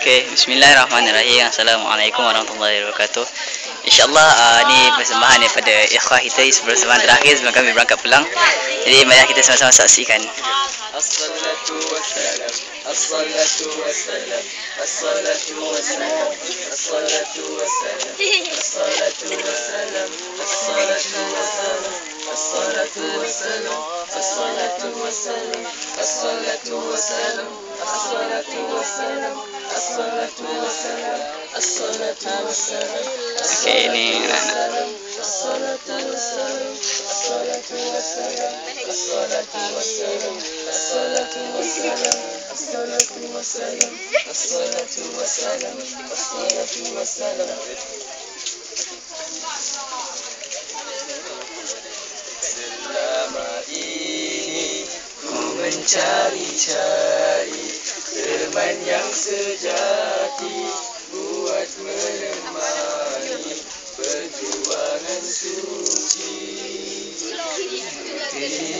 Okey, bismillahirrahmanirrahim. Assalamualaikum warahmatullahi wabarakatuh. InsyaAllah ah, uh, ni persembahan daripada ikhwah kita sebelum persembahan terakhir sebelum kami berangkat pulang. Jadi mari kita sama-sama saksikan. Assalamualaikum warahmatullahi wabarakatuh. الصلاة والسلام الصلاة والسلام anak-anak. الصلاة والسلام الصلاة والسلام الصلاة والسلام الصلاة والسلام الصلاة والسلام الصلاة والسلام الصلاة والسلام Selama ini ku mencari-cari teman yang sejati buat menemani perjuangan suci. Ini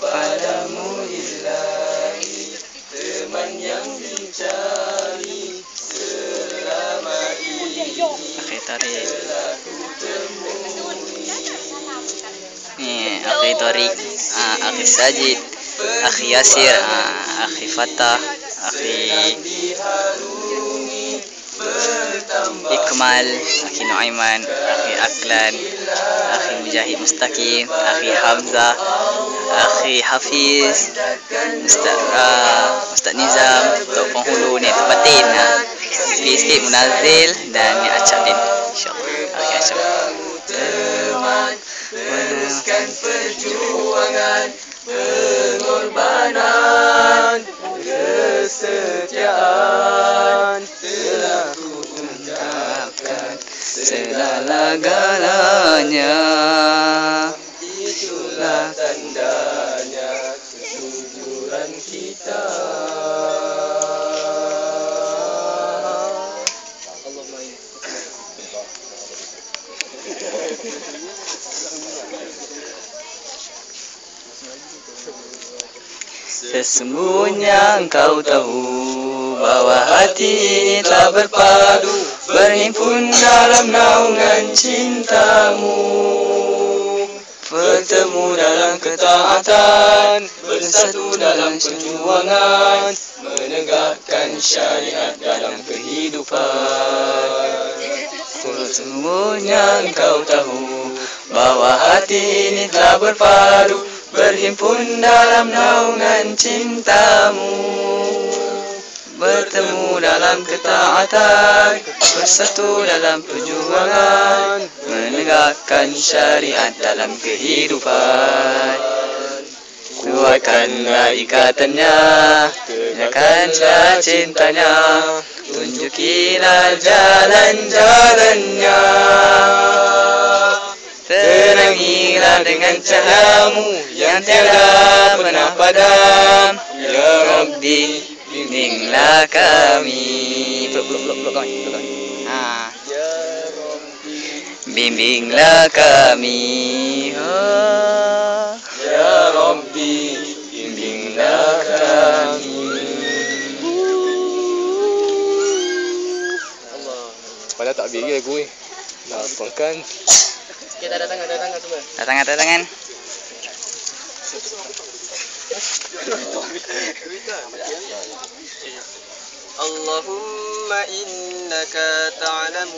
padamu ilahi teman yang dicari selama ini. Okey, tarik. ku temui. Ni akhi Tariq, akhi Sajid, akhi Yasir, uh, akhi Fatah, akhi Ikmal, akhi Nuaiman, akhi Aklan, akhi Mujahid Mustaqim, akhi Hamzah, akhi Hafiz, Ustaz uh, Ustaz Nizam, Tok Penghulu ni, Tok Batin. Uh, sikit-sikit Munazil dan ni Acap Din. InsyaAllah. Akhi Acap. teman meneruskan perjuangan pengorbanan kesetiaan. Telah ku ungkapkan Segala-galanya. Itulah tandanya kesuburan kita Sesungguhnya engkau tahu bahwa hati ini telah berpadu Berhimpun dalam naungan cintamu. Bertemu dalam ketaatan Bersatu dalam perjuangan menegakkan syariat dalam kehidupan. Sesungguhnya engkau tahu bahwa hati ini telah berpadu Berhimpun dalam naungan cintamu. Bertemu dalam ketaatan. Bersatu dalam perjuangan. Menegakkan syariat dalam kehidupan. Kuatkanlah ikatannya Tegakkanlah cintanya. Tunjukilah jalan-jalannya Terangilah dengan cahayamu Yang tiada pernah padam Ya Rabbi Bimbinglah kami Peluk, peluk, peluk, peluk kawan, peluk kawan. Ha. Ya Bimbinglah kami ha. Ya Rabbi bimbinglah kami Allah Padahal tak beri aku eh Nak apakan Kita ada tangan, ada tangan semua. Datang, datang, tangan اللهم إنك تعلم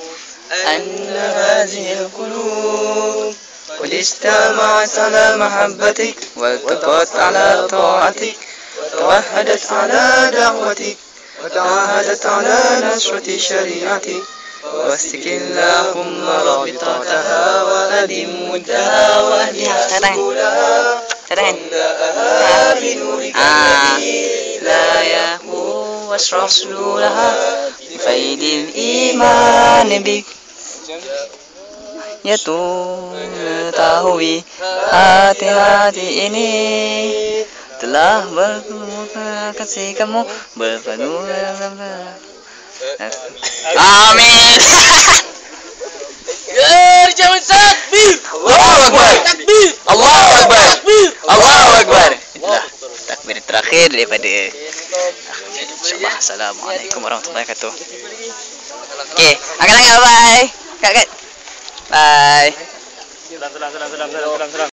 أن هذه القلوب قد اجتمعت على محبتك والتقت على طاعتك وتوحدت على دعوتك وتعاهدت على نشرة شريعتك واستك اللهم رابطتها Ya tu tahui hati-hati ini telah berkumpul kamu berpenuh dalam Amin. Terakhir daripada InsyaAllah. Assalamualaikum warahmatullahi wabarakatuh. Okay, angkat tangan bye. Kat kat. Bye. Salam, salam, salam, salam, salam, salam.